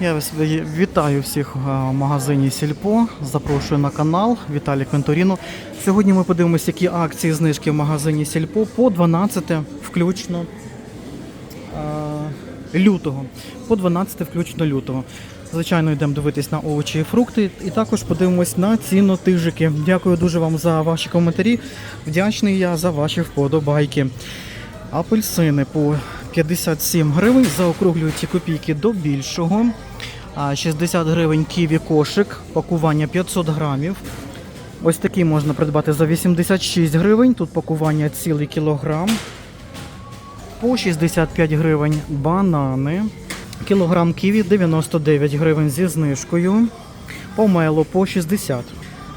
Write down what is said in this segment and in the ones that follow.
Я вас вітаю всіх в магазині Сільпо. Запрошую на канал Віталій Квенторіно. Сьогодні ми подивимося, які акції знижки в магазині Сільпо по 12 включно е, лютого. По 12 включно лютого. Звичайно, йдемо дивитись на овочі і фрукти. І також подивимось на цінотижики. Дякую дуже вам за ваші коментарі. Вдячний я за ваші вподобайки. Апельсини по 57 гривень, заокруглюють ці копійки до більшого. А 60 гривень ківі кошик, пакування 500 грамів. Ось такий можна придбати за 86 гривень. Тут пакування цілий кілограм. По 65 гривень банани. Кілограм ківі 99 гривень зі знижкою. Помело по 60.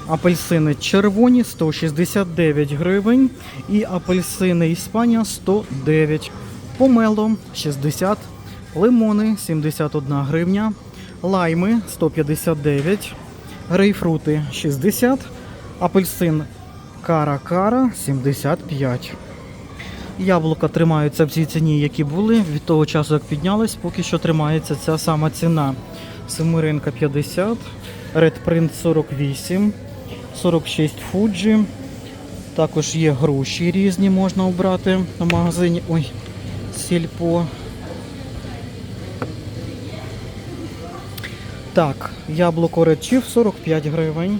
Апельсини червоні 169 гривень. І апельсини Іспанія 109. Помело 60. Лимони 71 гривня. Лайми 159. Грейпфрути 60. Апельсин Кара-Кара 75. Яблука тримаються в цій ціні, які були. Від того часу, як піднялись, поки що тримається ця сама ціна. Семиринка 50, Red Print 48, 46 Fuji. Також є груші різні, можна обрати в магазині. Ой, сільпо. Так, яблуко Chief 45 гривень.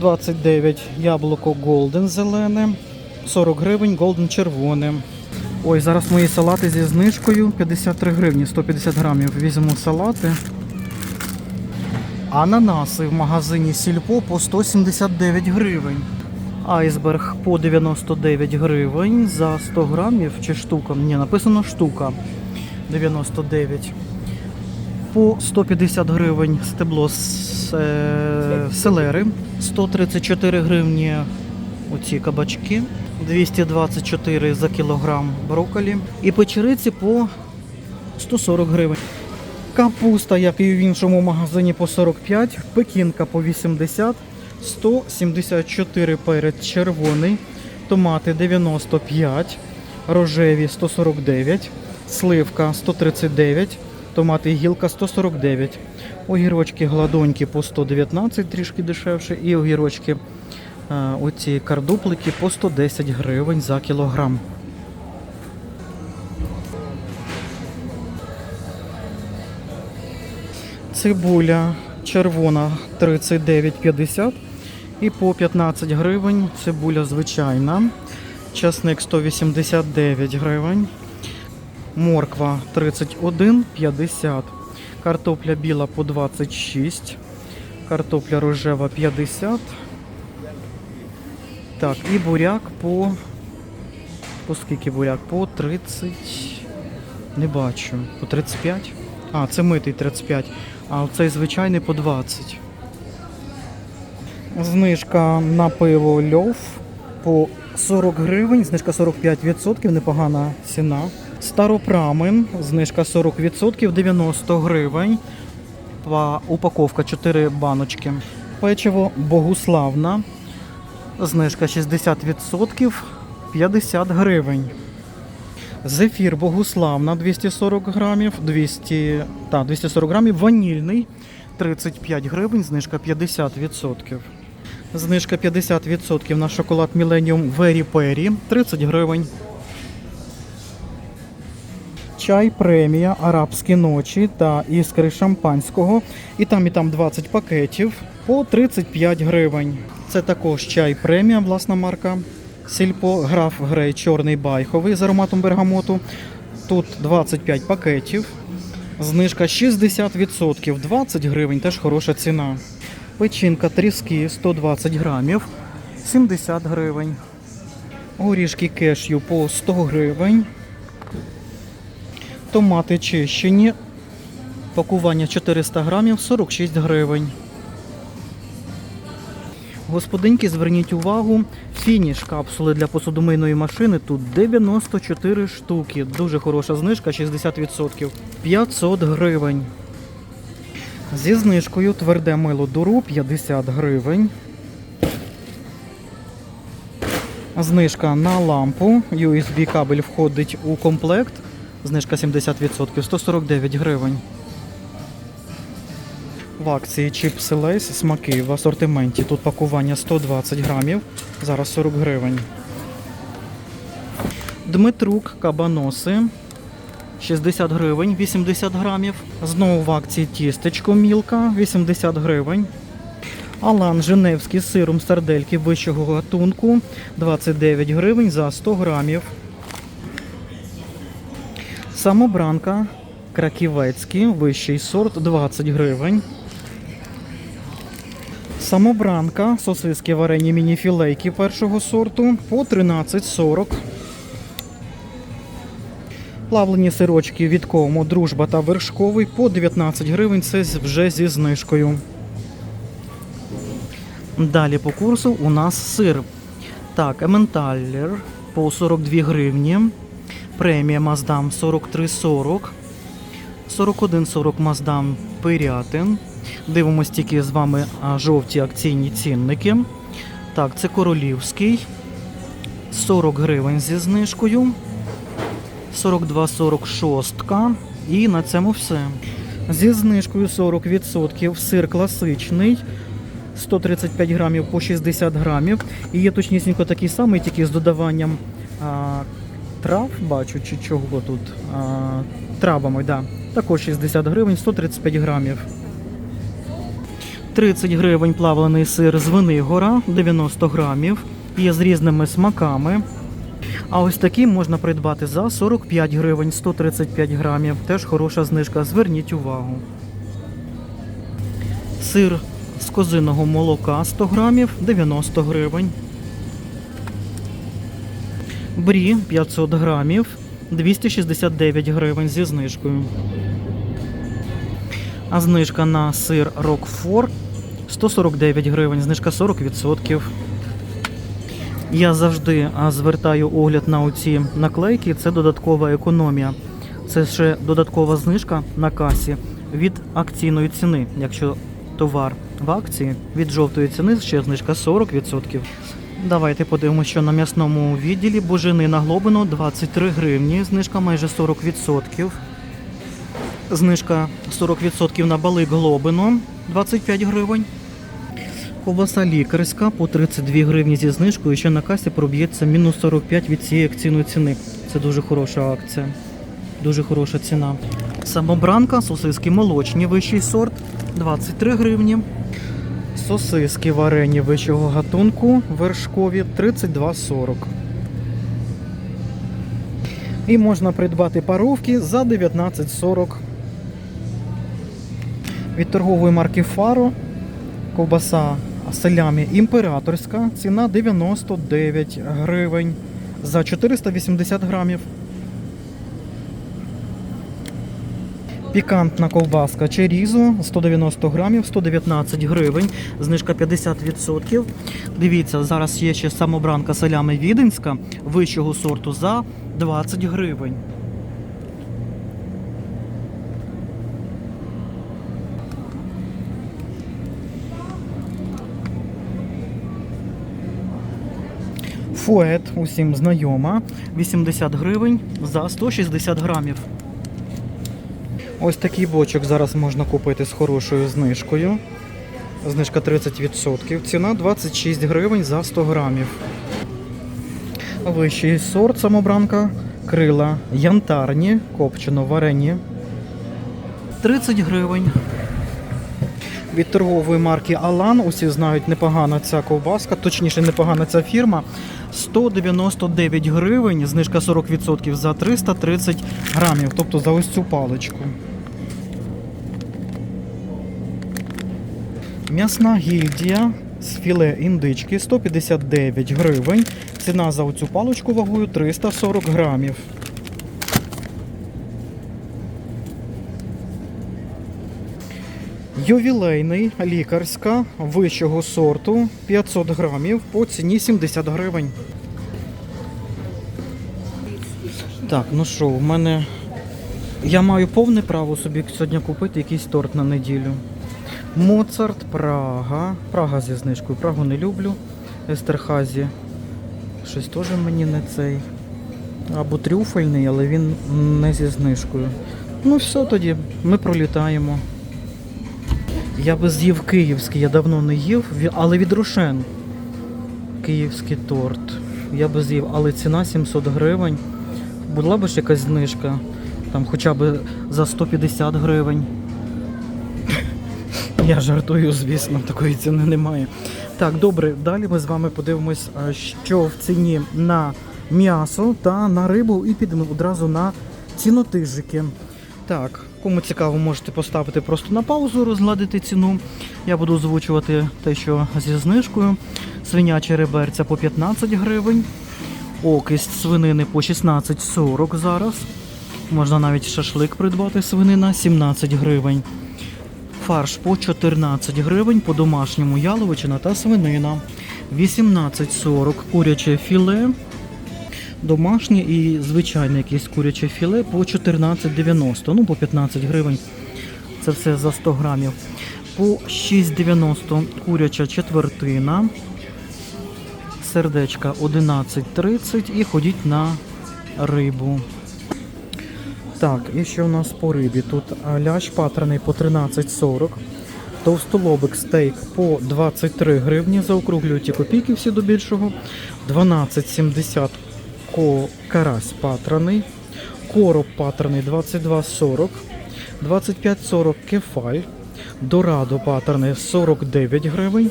29 яблуко Golden зелене, 40 гривень, Golden червоне. Ой, зараз мої салати зі знижкою 53 гривні, 150 грамів. Візьму салати. Ананаси в магазині Сільпо по 179 гривень. Айсберг по 99 гривень за 100 грамів чи штука. Ні, написано штука 99. По 150 гривень стебло с- е, селери, 134 гривні оці кабачки, 224 за кілограм брокколі. І печериці по 140 гривень. Капуста, як і в іншому магазині, по 45, пекінка по 80, 174 перець червоний, томати 95, рожеві 149, сливка 139, томати гілка 149, огірочки гладонькі по 119, трішки дешевше, і огірочки е, оці кардуплики по 110 гривень за кілограм. Цибуля червона 39,50 і по 15 гривень цибуля звичайна. Часник 189 гривень. Морква 31,50. Картопля біла по 26. Картопля рожева 50. Так, і буряк по. По скільки буряк? По 30. Не бачу. По 35. А, це митий 35. А цей звичайний по 20. Знижка на пиво льов по 40 гривень, знижка 45%, непогана ціна. Старопрамен, знижка 40%, 90 гривень. Упаковка 4 баночки. Печиво Богуславна. Знижка 60%, 50 гривень. Зефір Богуславна 240 грамів, 200, та, 240 грамів, ванільний 35 гривень, знижка 50%. Знижка 50% на шоколад Millennium Very Perry 30 гривень. Чай премія, арабські ночі та іскри шампанського. І там, і там 20 пакетів по 35 гривень. Це також чай премія, власна марка. Сільпо граф Грей чорний байховий з ароматом бергамоту. Тут 25 пакетів. Знижка 60%, 20 гривень, теж хороша ціна. Печінка тріски 120 грамів, 70 гривень. Горішки кешю по 100 гривень. Томати чищені. Пакування 400 грамів, 46 гривень. Господинки, зверніть увагу, фініш капсули для посудомийної машини тут 94 штуки. Дуже хороша знижка, 60%. 500 гривень. Зі знижкою тверде мило дуру 50 гривень. Знижка на лампу. USB кабель входить у комплект знижка 70%, 149 гривень. В акції чіпси Лейс смаки в асортименті. Тут пакування 120 грамів, зараз 40 гривень. Дмитрук кабаноси 60 гривень, 80 грамів. Знову в акції тістечко мілка 80 гривень. Алан Женевський з сиром сардельки вищого гатунку 29 гривень за 100 грамів. Самобранка краківецький вищий сорт 20 гривень. Самобранка сосиски варені мініфілейки першого сорту по 13,40. Плавлені сирочки від кому дружба та вершковий по 19 гривень. Це вже зі знижкою. Далі по курсу у нас сир. Так, Ементалер по 42 гривні. Премія Маздам 43,40. 41,40 Маздам Пирятин. Дивимось тільки з вами жовті акційні цінники. Так, це королівський. 40 гривень зі знижкою. 42,46. І на цьому все. Зі знижкою 40% сир класичний. 135 грамів по 60 грамів. І є точнісінько такий самий, тільки з додаванням а, трав, бачу, чого тут. А, травами, да. Також 60 гривень, 135 грамів. 30 гривень плавлений сир з Винигора, 90 грамів. Є з різними смаками. А ось такий можна придбати за 45 гривень, 135 грамів. Теж хороша знижка. Зверніть увагу. Сир з козиного молока 100 грамів 90 гривень. Брі 500 грамів 269 гривень зі знижкою. А знижка на сир Рокфор 149 гривень, знижка 40%. Я завжди звертаю огляд на оці наклейки. Це додаткова економія. Це ще додаткова знижка на касі від акційної ціни. Якщо товар в акції від жовтої ціни ще знижка 40%. Давайте подивимося, що на м'ясному відділі бужини на глобину 23 гривні, знижка майже 40%. Знижка 40% на балик глобину 25 гривень. Ковбаса лікарська по 32 гривні зі знижкою, ще на касі проб'ється мінус 45 від цієї акційної ціни. Це дуже хороша акція. Дуже хороша ціна. Самобранка, сосиски молочні, вищий сорт 23 гривні. Сосиски варені вищого гатунку вершкові 32,40. І можна придбати паровки за 19,40. Від торгової марки Фаро ковбаса селямі імператорська. Ціна 99 гривень за 480 грамів. Пікантна ковбаска черізо 190 грамів, 119 гривень, знижка 50%. Дивіться, зараз є ще самобранка селями віденська вищого сорту за 20 гривень. Фует усім знайома 80 гривень за 160 грамів. Ось такий бочок зараз можна купити з хорошою знижкою. Знижка 30%. Ціна 26 гривень за 100 грамів. Вищий сорт самобранка. Крила янтарні, копчено варені. 30 гривень. Від торгової марки Алан, усі знають, непогана ця ковбаска, точніше, непогана ця фірма. 199 гривень, знижка 40% за 330 грамів, тобто за ось цю паличку. М'ясна гільдія з філе індички 159 гривень. Ціна за оцю паличку вагою 340 грамів. Ювілейний лікарська вищого сорту 500 грамів по ціні 70 гривень. Так, ну що, в мене. Я маю повне право собі сьогодні купити якийсь торт на неділю. Моцарт, Прага. Прага зі знижкою. Прагу не люблю. Естерхазі. Щось теж мені не цей. або трюфельний, але він не зі знижкою. Ну все тоді, ми пролітаємо. Я би з'їв київський, я давно не їв, але від Рошен. Київський торт. Я би з'їв, але ціна 700 гривень. Була б ж якась знижка, там хоча б за 150 гривень. Я жартую, звісно, такої ціни немає. Так, добре, далі ми з вами подивимось, що в ціні на м'ясо та на рибу, і підемо одразу на цінотижики. Так, кому цікаво, можете поставити просто на паузу, розгладити ціну. Я буду озвучувати те, що зі знижкою. Свинячі реберця по 15 гривень. Окисть свинини по 16,40 зараз. Можна навіть шашлик придбати свинина 17 гривень. Фарш по 14 гривень, по домашньому яловичина та свинина. 18,40 куряче філе. Домашнє і звичайне якесь куряче філе по 14,90, ну по 15 гривень. Це все за 100 грамів. По 6,90 куряча четвертина. Сердечка 11,30 і ходіть на рибу. Так, і ще у нас по рибі. Тут лящ патраний по 13,40. Товстолобик стейк по 23 гривні. Заокруглюю ті копійки всі до більшого. 12,70 ко карась патраний. Короб патраний 22,40. 25,40 кефаль. Дорадо патраний 49 гривень.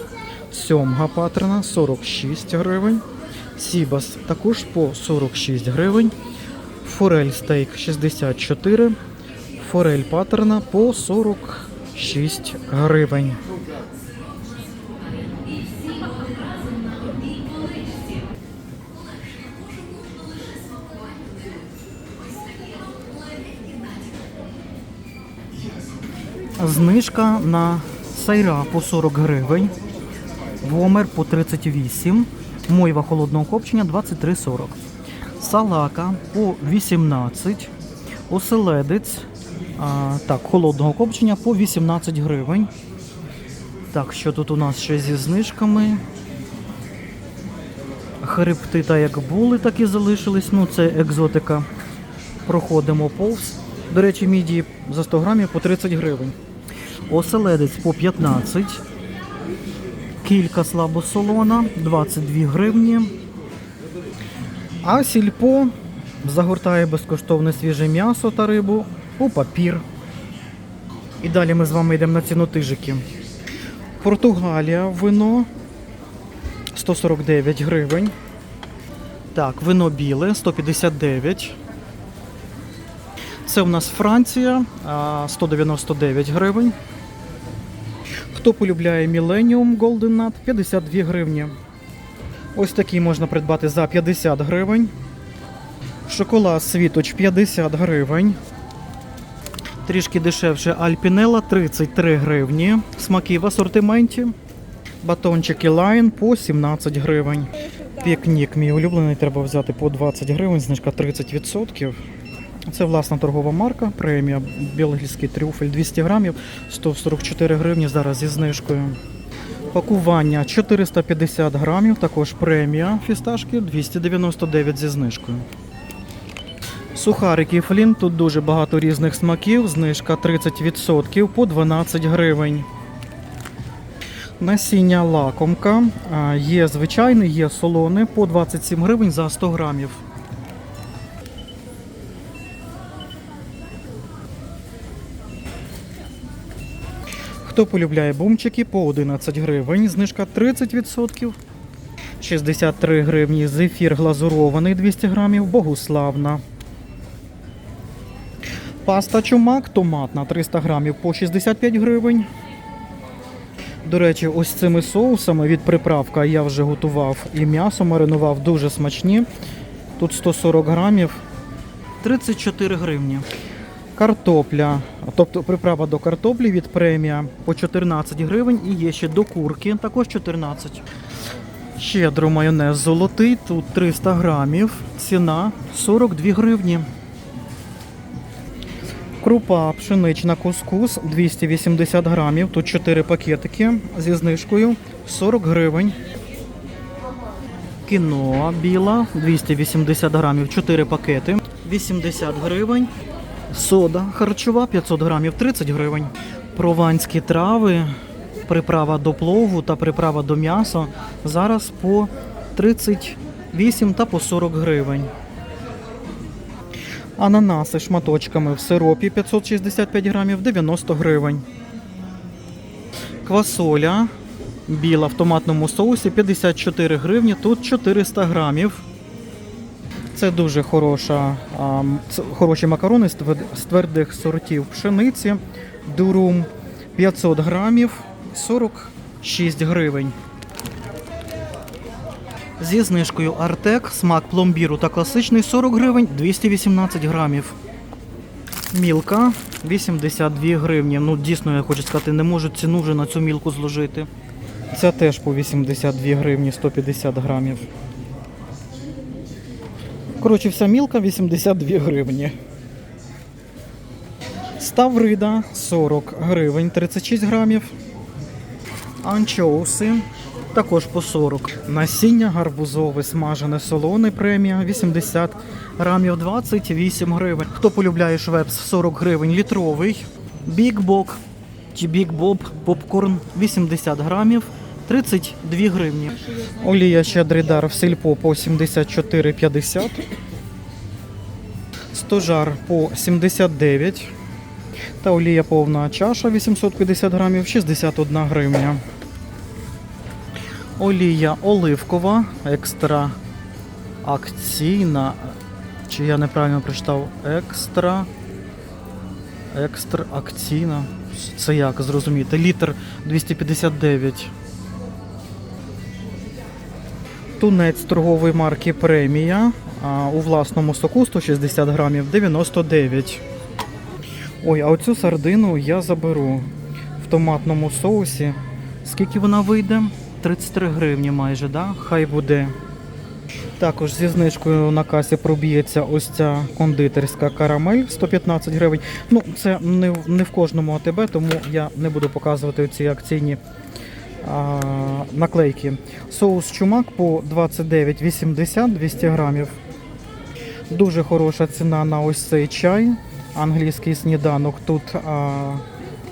Сьомга патрана 46 гривень. Сібас також по 46 гривень. Форель стейк 64, форель паттерна по 46 гривень. Знижка на сайра по 40 гривень, вомер по 38, мойва холодного копчення 23,40. Салака по 18, оселедець а, так, холодного копчення по 18 гривень. Так, що тут у нас ще зі знижками? Хребти та як були, так і залишились. Ну, це екзотика. Проходимо повз. До речі, мідії за 100 грамів по 30 гривень. Оселедець по 15. Кілька слабосолона 22 гривні. А сільпо загортає безкоштовне свіже м'ясо та рибу у папір. І далі ми з вами йдемо на цінотижики. Португалія вино 149 гривень. Так, вино біле 159. Це у нас Франція 199 гривень. Хто полюбляє Millennium Golden Nut 52 гривні. Ось такий можна придбати за 50 гривень. Шоколад Світоч 50 гривень. Трішки дешевше Альпінела 33 гривні. Смаки в асортименті. Батончики Лайн по 17 гривень. Пікнік, мій улюблений, треба взяти по 20 гривень, знижка 30%. Це власна торгова марка, премія Білгільський трюфель 200 грамів, 144 гривні зараз зі знижкою. Пакування 450 грамів, також премія фісташки 299 зі знижкою. Сухарики Флін, тут дуже багато різних смаків, знижка 30% по 12 гривень. Насіння лакомка. Є звичайне, є солоне по 27 гривень за 100 грамів. Хто полюбляє бумчики по 11 гривень, знижка 30%. 63 гривні зефір глазурований 200 грамів, богуславна. Паста чумак томатна 300 грамів по 65 гривень. До речі, ось цими соусами від приправка я вже готував і м'ясо маринував дуже смачні. Тут 140 грамів, 34 гривні. Картопля, тобто приправа до картоплі від премія по 14 гривень і є ще до курки, також 14. Щедро майонез золотий, тут 300 грамів, ціна 42 гривні. Крупа пшенична кускус 280 грамів, тут 4 пакетики зі знижкою 40 гривень. Кіноа біла 280 грамів, 4 пакети, 80 гривень. Сода харчова 500 грамів, 30 гривень. Прованські трави, приправа до плову та приправа до м'яса зараз по 38 та по 40 гривень. Ананаси шматочками в сиропі 565 грамів 90 гривень. Квасоля біла в томатному соусі 54 гривні, тут 400 грамів. Це дуже хороша, хороші макарони з твердих сортів пшениці. Дурум 500 грамів 46 гривень. Зі знижкою Артек, смак пломбіру та класичний 40 гривень 218 грамів. Мілка 82 гривні. Ну, дійсно, я хочу сказати, не можу ціну вже на цю мілку зложити. Ця теж по 82 гривні 150 грамів. Коротше, вся мілка 82 гривні. Ставрида 40 гривень 36 грамів. Анчоуси також по 40. Насіння гарбузове смажене солоне премія 80 грамів 28 гривень. Хто полюбляє швепс 40 гривень літровий. Бікбок чи бікбоб попкорн 80 грамів 32 гривні. Олія щедрий дар в сільпо по 74,50. Стожар по 79. Та олія повна чаша 850 грамів 61 гривня. Олія оливкова, екстра акційна. Чи я неправильно прочитав? Екстра. Екстра акційна. Це як зрозуміти? Літр 259. Тунець торгової марки Премія. У власному соку 160 грамів 99. Ой, а оцю сардину я заберу в томатному соусі. Скільки вона вийде? 33 гривні майже, да? Хай буде. Також зі знижкою на касі проб'ється ось ця кондитерська карамель 115 гривень. Ну, це не, в- не в кожному АТБ, тому я не буду показувати ці акційні наклейки. Соус чумак по 29,80 200 грамів. Дуже хороша ціна на ось цей чай. Англійський сніданок. Тут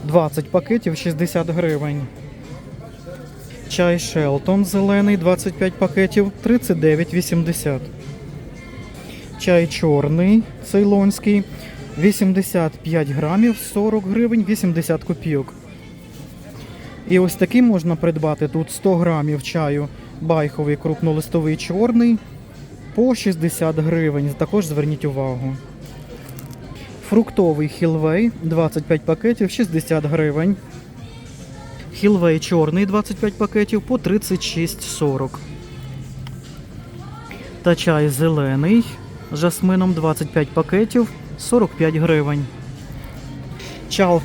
20 пакетів 60 гривень. Чай Шелтон зелений 25 пакетів 39,80. Чай чорний цейлонський 85 грамів 40 гривень 80 копійок. І ось такий можна придбати тут 100 грамів чаю байховий крупнолистовий чорний по 60 гривень. Також зверніть увагу. Фруктовий хілвей 25 пакетів 60 гривень. Хілвей чорний 25 пакетів по 36,40. Та чай зелений жасмином 25 пакетів 45 гривень. Чай,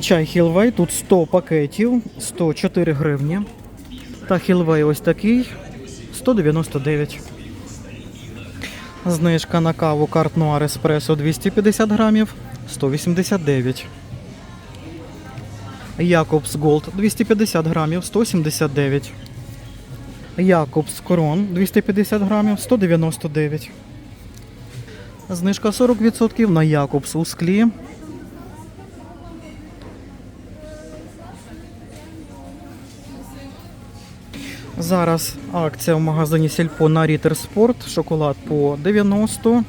чай Хілвей тут 100 пакетів 104 гривні. Та Хілвей ось такий 199. Знижка на каву Карт Нуар Еспресо 250 грамів 189. Якобс Голд 250 грамів 179. Якобс Корон 250 грамів 199. Знижка 40% на Якобс у склі. Зараз акція в магазині Сільпо на Рітер Спорт. Шоколад по 90,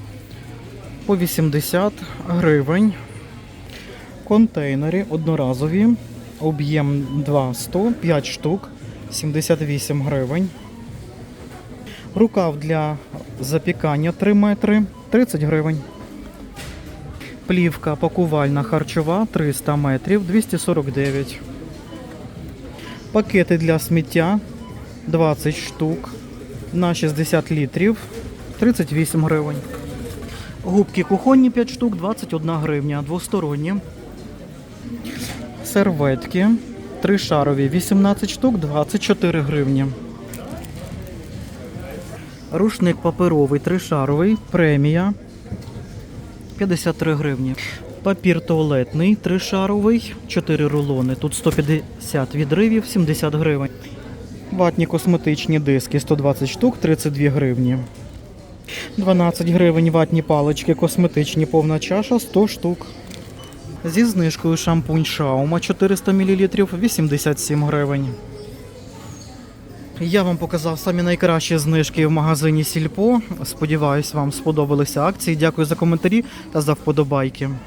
по 80 гривень. Контейнери одноразові. Об'єм 2 100, 5 штук, 78 гривень. Рукав для запікання 3 метри, 30 гривень. Плівка пакувальна харчова 300 метрів, 249. Пакети для сміття 20 штук на 60 літрів, 38 гривень. Губки кухонні 5 штук, 21 гривня, двосторонні. Серветки тришарові 18 штук, 24 гривні. Рушник паперовий тришаровий, премія 53 гривні. Папір туалетний тришаровий, 4 рулони. Тут 150 відривів, 70 гривень. Ватні косметичні диски 120 штук 32 гривні. 12 гривень ватні палички косметичні повна чаша 100 штук. Зі знижкою шампунь Шаума 400 мл 87 гривень. Я вам показав самі найкращі знижки в магазині Сільпо. Сподіваюсь, вам сподобалися акції. Дякую за коментарі та за вподобайки.